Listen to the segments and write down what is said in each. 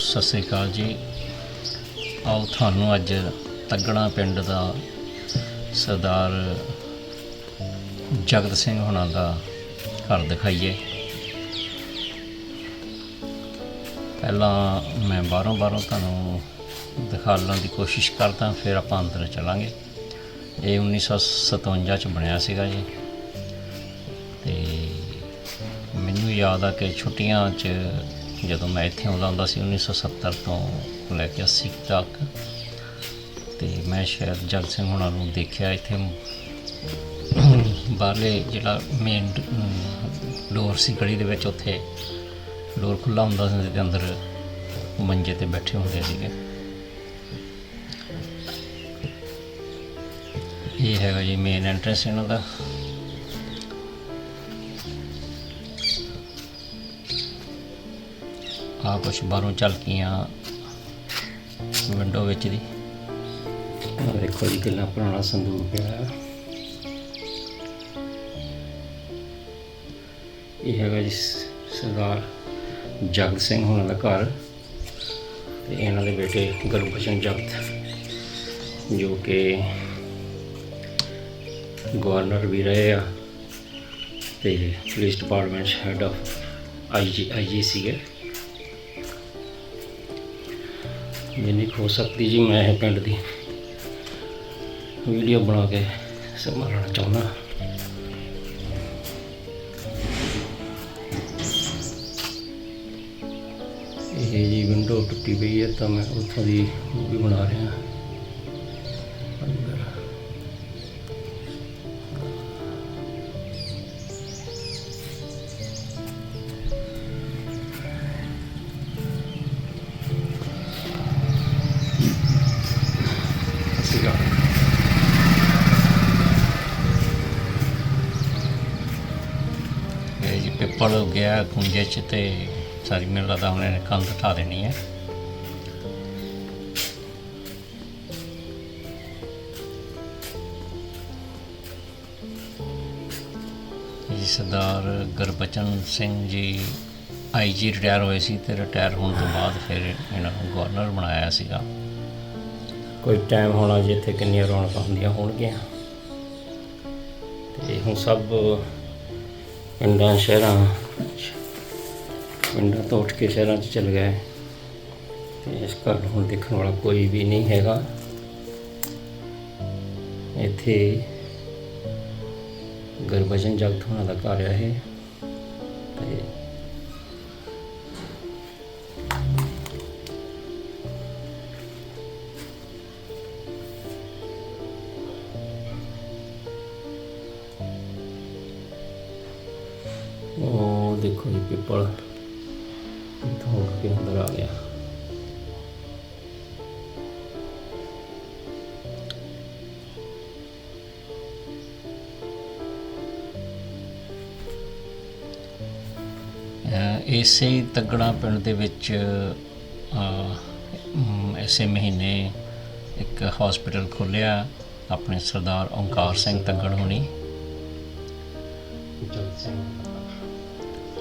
ਸਤਿ ਸ੍ਰੀ ਅਕਾਲ ਜੀ। ਆਓ ਤੁਹਾਨੂੰ ਅੱਜ ਤੱਗਣਾ ਪਿੰਡ ਦਾ ਸਰਦਾਰ ਜਗਤ ਸਿੰਘ ਹੁਣਾਂ ਦਾ ਘਰ ਦਿਖਾਈਏ। ਪਹਿਲਾਂ ਮੈਂ ਬਾਹਰੋਂ ਬਾਹਰੋਂ ਤੁਹਾਨੂੰ ਦਿਖਾਉਣ ਦੀ ਕੋਸ਼ਿਸ਼ ਕਰਦਾ, ਫਿਰ ਆਪਾਂ ਅੰਦਰ ਚਲਾਂਗੇ। ਇਹ 1957 ਚ ਬਣਿਆ ਸੀਗਾ ਜੀ। ਯਾਦ ਆ ਕਿ ਛੁੱਟੀਆਂ 'ਚ ਜਦੋਂ ਮੈਂ ਇੱਥੇ ਆਉਂਦਾ ਹੁੰਦਾ ਸੀ 1970 ਤੋਂ ਲੈ ਕੇ 80 ਤੱਕ, ਤੇ ਮੈਂ ਸ਼ਾਇਦ ਜਗਤ ਸਿੰਘ ਹੁਣਾਂ ਨੂੰ ਦੇਖਿਆ ਇੱਥੇ। ਬਾਹਰਲੇ ਜਿਹੜਾ ਮੇਨ ਡੋਰ ਸੀ ਗਲੀ ਦੇ ਵਿੱਚ ਉੱਥੇ। ਡੋਰ ਖੁੱਲਾ ਹੁੰਦਾ ਸੀ ਤੇ ਅੰਦਰ ਮੰਜੇ ਤੇ ਬੈਠੇ ਹੁੰਦੇ ਸੀਗੇ। ਇਹ ਹੈਗਾ ਜੀ ਮੇਨ ਐਂਟਰੈਂਸ ਇਹਨਾਂ ਦਾ। ਆ ਕੁਛ ਬਾਹਰੋਂ ਝਲਕੀਆਂ ਵਿੰਡੋ ਵਿੱਚ ਦੀ। ਆਹ ਦੇਖੋ ਜੀ, ਕਿੰਨਾ ਪੁਰਾਣਾ ਸੰਦੂਕ ਪਿਆ ਹੈ। ਇਹ ਹੈਗਾ ਜੀ ਸਰਦਾਰ ਜਗਤ ਸਿੰਘ ਹੁਣਾਂ ਦਾ ਘਰ ਤੇ ਇਹਨਾਂ ਦੇ ਬੇਟੇ ਗੁਰਬਚਨ ਜਗਤ, ਜੋ ਕਿ ਗਵਰਨਰ ਵੀ ਰਹੇ ਆ ਤੇ police department head of IG IG ਸੀਗੇ। ਜਿੰਨੀ ਕੁ ਹੋ ਸਕਦੀ ਜੀ, ਮੈਂ ਇਹ ਪਿੰਡ ਦੀ ਵੀਡੀਓ ਬਣਾ ਕੇ ਸੰਭਾਲਣਾ ਚਾਹੁੰਦਾ। ਇਹ ਜੀ ਵਿੰਡੋ ਟੁੱਟੀ ਪਈ ਹੈ, ਤਾਂ ਮੈਂ ਉੱਥੋਂ ਦੀ ਵੀ ਬਣਾ ਰਿਹਾ। ਪਿੱਪਲ ਗਿਆ ਕੁੰਜੇ ਚ ਤੇ ਸਾਰੀ ਮੈਨੂੰ ਲੱਗਦਾ ਉਹਨੇ ਨੇ ਕੰਧ ਢਾ ਦੇਣੀ ਹੈ। ਜੀ ਸਰਦਾਰ ਗੁਰਬਚਨ ਸਿੰਘ ਜੀ ਆਈਜੀ ਰਿਟਾਇਰ ਹੋਏ ਸੀ ਤੇ ਰਿਟਾਇਰ ਹੋਣ ਤੋਂ ਬਾਅਦ ਫਿਰ ਇਹਨਾਂ ਨੂੰ ਗਵਰਨਰ ਬਣਾਇਆ ਸੀਗਾ। ਕੋਈ ਟਾਈਮ ਹੋਣਾ ਜਿੱਥੇ ਕਿੰਨੀਆਂ ਰੌਣਕਾਂ ਹੁੰਦੀਆਂ ਹੋਣਗੀਆਂ। ਤੇ ਹੁਣ ਸਭ ਪਿੰਡਾਂ, ਸ਼ਹਿਰਾਂ ਪਿੰਡਾਂ ਤੋਂ ਉੱਠ ਕੇ ਸ਼ਹਿਰਾਂ 'ਚ ਚਲ ਗਏ। ਤੇ ਇਸ ਘਰ ਨੂੰ ਹੁਣ ਦੇਖਣ ਵਾਲਾ ਕੋਈ ਵੀ ਨਹੀਂ ਹੈਗਾ। ਇੱਥੇ ਗੁਰਬਚਨ ਜਗਤ ਹੋਣਾ ਦਾ ਘਰ ਹੈ ਉਹ ਦੇਖੋ ਜੀ ਪਿੱਪਲ ਇੱਥੋਂ ਹੋ ਕੇ ਅੰਦਰ ਆ ਗਿਆ। ਅਹ ਇਸੇ ਤੱਗੜਾ ਪਿੰਡ ਦੇ ਵਿੱਚ ਇਸੇ ਮਹੀਨੇ ਇੱਕ ਹਸਪੀਟਲ ਖੋਲਿਆ ਆਪਣੇ ਸਰਦਾਰ ਓਂਕਾਰ ਸਿੰਘ ਤੱਗੜ ਹੋਣੀ।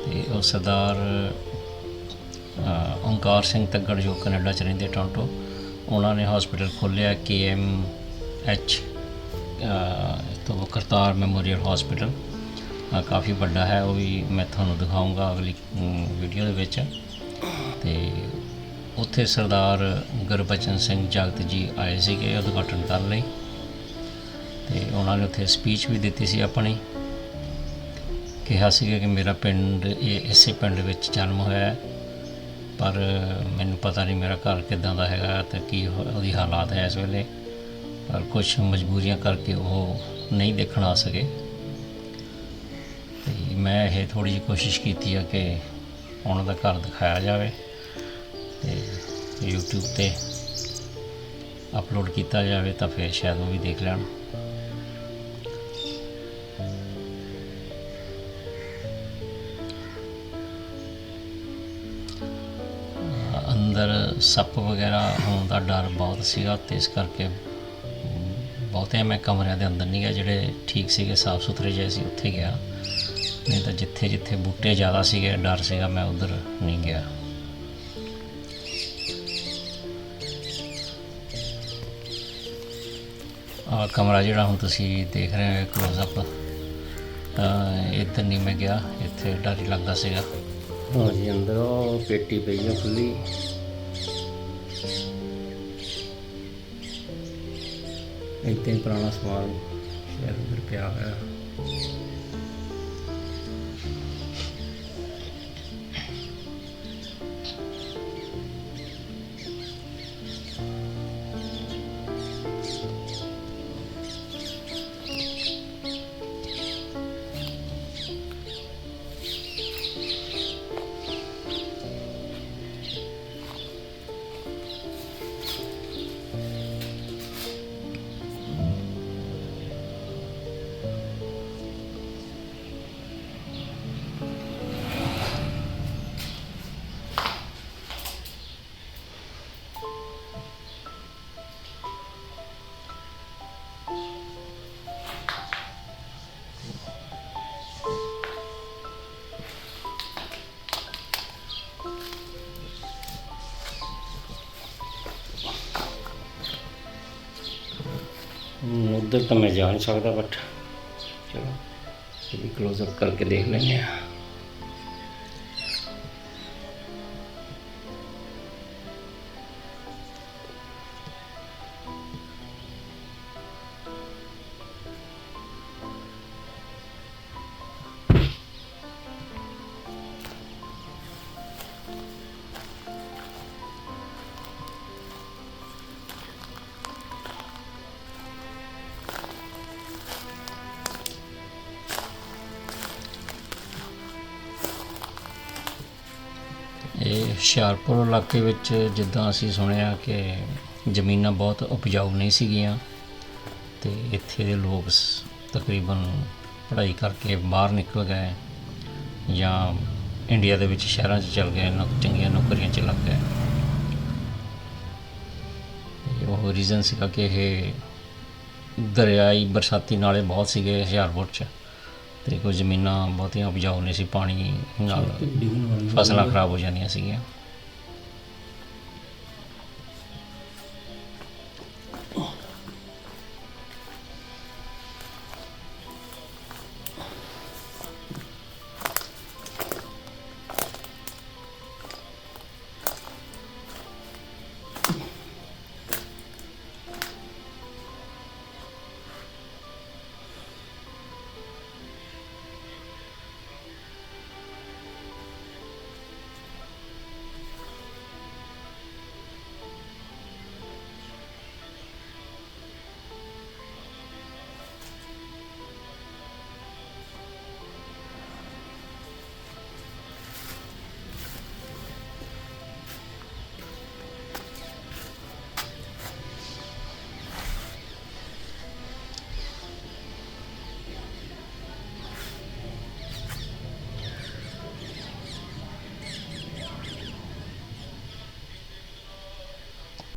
ਤੇ ਉਹ ਸਰਦਾਰ ਅਹ, ਓਂਕਾਰ ਸਿੰਘ ਤੱਗੜ ਜੋ ਕੈਨੇਡਾ ਚ ਰਹਿੰਦੇ ਟੋਰਾਂਟੋ ਉਹਨਾਂ ਨੇ ਹਸਪੀਟਲ ਖੋਲ੍ਹਿਆ ਕੇ ਐਮ ਐਚ ਤੋਂ ਕਰਤਾਰ ਮੈਮੋਰੀਅਲ ਹਸਪੀਟਲ ਕਾਫੀ ਵੱਡਾ ਹੈ ਉਹ ਵੀ ਮੈਂ ਤੁਹਾਨੂੰ ਦਿਖਾਉਂਗਾ ਅਗਲੀ ਵੀਡੀਓ ਦੇ ਵਿੱਚ। ਤੇ ਉੱਥੇ ਸਰਦਾਰ ਗੁਰਬਚਨ ਸਿੰਘ ਜਗਤ ਜੀ ਆਏ ਸੀਗੇ ਉਦਘਾਟਨ ਕਰਨ ਲਈ। ਤੇ ਉਹਨਾਂ ਨੇ ਉੱਥੇ ਸਪੀਚ ਵੀ ਦਿੱਤੀ ਸੀ ਆਪਣੀ। ਕਿਹਾ ਸੀਗਾ ਕਿ ਮੇਰਾ ਪਿੰਡ, ਇਹ ਇਸੇ ਪਿੰਡ ਵਿੱਚ ਜਨਮ ਹੋਇਆ ਪਰ ਮੈਨੂੰ ਪਤਾ ਨਹੀਂ ਮੇਰਾ ਘਰ ਕਿੱਦਾਂ ਦਾ ਹੈਗਾ ਤੇ ਕੀ ਉਹਦੀ ਹਾਲਾਤ ਹੈ ਇਸ ਵੇਲੇ। ਪਰ ਕੁਝ ਮਜਬੂਰੀਆਂ ਕਰਕੇ ਉਹ ਨਹੀਂ ਦੇਖਣ ਆ ਸਕੇ। ਤੇ ਮੈਂ ਇਹ ਥੋੜੀ ਜਿਹੀ ਕੋਸ਼ਿਸ਼ ਕੀਤੀ ਆ ਕਿ ਉਹਨਾਂ ਦਾ ਘਰ ਦਿਖਾਇਆ ਜਾਵੇ ਤੇ YouTube ਤੇ ਅਪਲੋਡ ਕੀਤਾ ਜਾਵੇ ਤਾਂ ਫਿਰ ਸ਼ਾਇਦ ਉਹ ਵੀ ਦੇਖ ਲੈਣ। ਸੱਪ ਵਗੈਰਾ ਹੋਣ ਦਾ ਡਰ ਬਹੁਤ ਸੀਗਾ ਤੇ ਇਸ ਕਰਕੇ ਬਹੁਤੇ ਮੈਂ ਕਮਰਿਆਂ ਦੇ ਅੰਦਰ ਨਹੀਂ ਗਿਆ, ਜਿਹੜੇ ਠੀਕ ਸੀਗੇ, ਸਾਫ਼ ਸੁਥਰੇ ਜਿਹੇ ਸੀ, ਉੱਥੇ ਗਿਆ। ਨਹੀਂ ਤਾਂ ਜਿੱਥੇ ਜਿੱਥੇ ਬੂਟੇ ਜ਼ਿਆਦਾ ਸੀਗੇ, ਡਰ ਸੀਗਾ, ਮੈਂ ਉਧਰ ਨਹੀਂ ਗਿਆ। ਆ ਕਮਰਾ ਜਿਹੜਾ ਹੁਣ ਤੁਸੀਂ ਦੇਖ ਰਹੇ ਹੋ ক্লোਜ਼ ਅਪ ਇੱਧਰ ਨਹੀਂ ਮੈਂ ਗਿਆ, ਇੱਥੇ ਡਰ ਹੀ ਲੱਗਦਾ ਸੀਗਾ। ਹਾਂਜੀ, ਅੰਦਰ ਉਹ ਪੇਟੀ ਪਈ ਹੈ ਖੁੱਲੀ ਇੱਥੇ ਪੁਰਾਣਾ ਸਮਾਨ ਸ਼ਾਇਦ ਅੰਦਰ ਪਿਆ ਹੋਇਆ। ਉੱਧਰ ਤਾਂ ਮੈਂ ਜਾ ਨਹੀਂ ਸਕਦਾ ਬਟ ਚਲੋ, ਇਹ ਵੀ ক্লোਜ਼ ਅਪ ਕਰਕੇ ਦੇਖ ਲੈਂਦੇ ਆ ਇਹ ਹੁਸ਼ਿਆਰਪੁਰ ਇਲਾਕੇ ਵਿੱਚ ਜਿੱਦਾਂ ਅਸੀਂ ਸੁਣਿਆ ਕਿ ਜ਼ਮੀਨਾਂ ਬਹੁਤ ਉਪਜਾਊ ਨਹੀਂ ਸੀਗੀਆਂ ਤੇ ਇੱਥੇ ਦੇ ਲੋਕ ਤਕਰੀਬਨ ਪੜ੍ਹਾਈ ਕਰਕੇ ਬਾਹਰ ਨਿਕਲ ਗਏ ਜਾਂ ਇੰਡੀਆ ਦੇ ਵਿੱਚ ਸ਼ਹਿਰਾਂ 'ਚ ਚਲ ਗਏ ਨੌ ਚੰਗੀਆਂ ਨੌਕਰੀਆਂ 'ਚ ਲੱਗ ਗਏ। ਉਹ ਰੀਜ਼ਨ ਸੀਗਾ ਕਿ ਇਹ ਦਰਿਆਈ ਬਰਸਾਤੀ ਨਾਲੇ ਬਹੁਤ ਸੀਗੇ ਹੁਸ਼ਿਆਰਪੁਰ 'ਚ। ਤੇ ਕੁਝ ਜ਼ਮੀਨਾਂ ਬਹੁਤੀਆਂ ਉਪਜਾਊ ਨਹੀਂ ਸੀ ਪਾਣੀ ਨਾਲ ਫਸਲਾਂ ਖਰਾਬ ਹੋ ਜਾਂਦੀਆਂ ਸੀਗੀਆਂ।